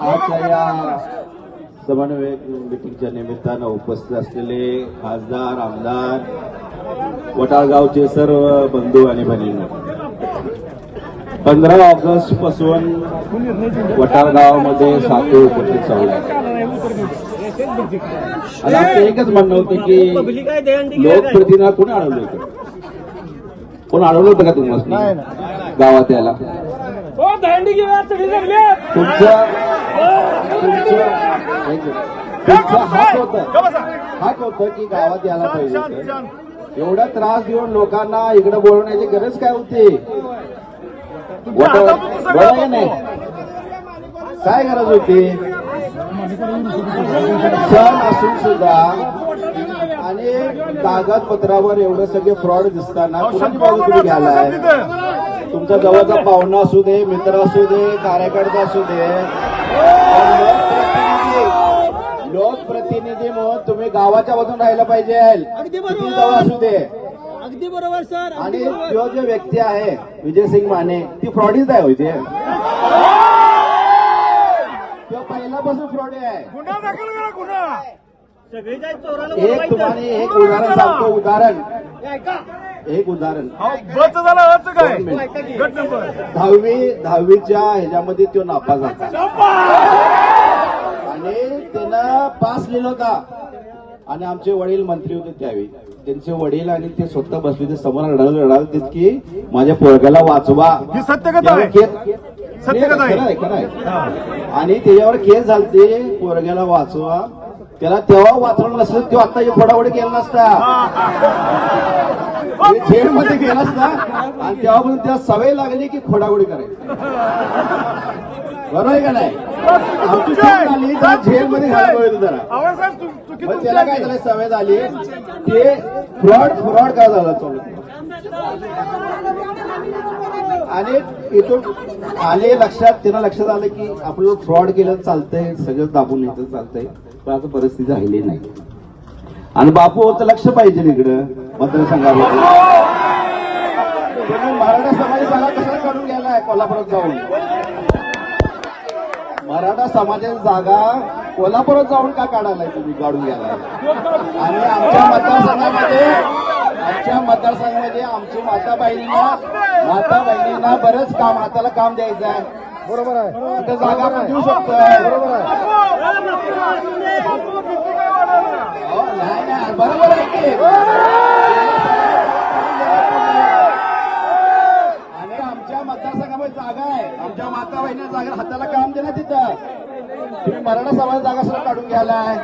आजच्या या समन्वय मिटिंगच्या निमित्तानं उपस्थित असलेले खासदार आमदार वटाळगावचे सर्व बंधू आणि भगिनी. पंधरा ऑगस्टपासून वटाळगावामध्ये साखर उपस्थित चालू आहे. आणि आमचं एकच म्हणणं होतं की लोकप्रतिनिधी कोणी अडवलं इकडे कोण अडवलं होतं का तुम्हाला? गावात यायला? हो तुमचं तुमचं हात होतं हात होतं की गावात यायला पाहिजे एवढा त्रास देऊन लोकांना इकडे बोलवण्याची गरज काय होती नाही काय गरज होती सण असून सुद्धा आणि कागदपत्रावर एवढं सगळे फ्रॉड दिसताना कुणाची बाजू तुम्ही घ्यालाय तुमचा जवळचा पाहुणा असू दे मित्र असू दे कार्यकर्ता असू दे लोकप्रतिनिधी लोकप्रतिनिधी म्हणून तुम्ही गावाच्या बाजून राहायला पाहिजे. अगदी बरोबर. असू दे. अगदी बरोबर सर. आणि तो जो व्यक्ती आहे विजयसिंग माने ती फ्रॉडीच आहे होते तो. पहिल्यापासून फ्रॉड आहे. गुन्हा दाखल करा एक तुम्हाला एक उदाहरण सांगतो. उदाहरण. एक उदाहरण. बच झाला अर्थ काय? दोन मिनिट. गट नंबर. दहावी दहावीच्या ह्याच्यामध्ये तो नापास झाला. आणि त्यानं पास लिहिला होता. आणि आमचे वडील मंत्री होते त्यावेळी. त्यांचे वडील आणि ते स्वतः बसले ते समोर रडाल रडाल की माझ्या पोरग्याला वाचवा. ही आहे. आहे. खरं आहे. आणि त्याच्यावर केस झालते पोरग्याला वाचवा. त्याला तेव्हा वाचवलं नसतं तो आता फोडाफोडी केला नसता. जेलमध्ये गेला असता आणि तेव्हापासून त्याला सवय लागली की खोडागोडी करायची. बरोबर आहे का नाही? आमची झाली त्या जेलमध्ये येतो जरा. मग त्याला काय. झालं? सवय झाली. ते फ्रॉड फ्रॉड काय झाला चालू आणि इथून आले लक्षात त्यांना लक्षात आलं की आपलं फ्रॉड केलं चालतंय सगळं दाबून येतं चालतंय. पण आता परिस्थिती राहिली नाही. आणि बापू होतं लक्ष पाहिजे इकडं मतदारसंघामध्ये. मराठा समाज जागा कशाला काढून गेलाय कोल्हापुरात जाऊन? मराठा समाजाची जागा कोल्हापुरात जाऊन का काढायलाय तुम्ही काढून गेलाय आणि आमच्या मतदारसंघामध्ये आमच्या मतदारसंघामध्ये आमची माता बहिणींना माता बहिणींना बरंच काम हाताला काम द्यायचं आहे बरोबर आहे. जागा आपण देऊ शकतोय. बरोबर आहे. नाही नाही बरोबर आहे की आणि आमच्या मतदारसंघामध्ये जागा आहे आमच्या माता बहिणी जागा हाताला काम देणार तिथं. तुम्ही मराठा समाज जागा सुद्धा काढून घ्यायलाय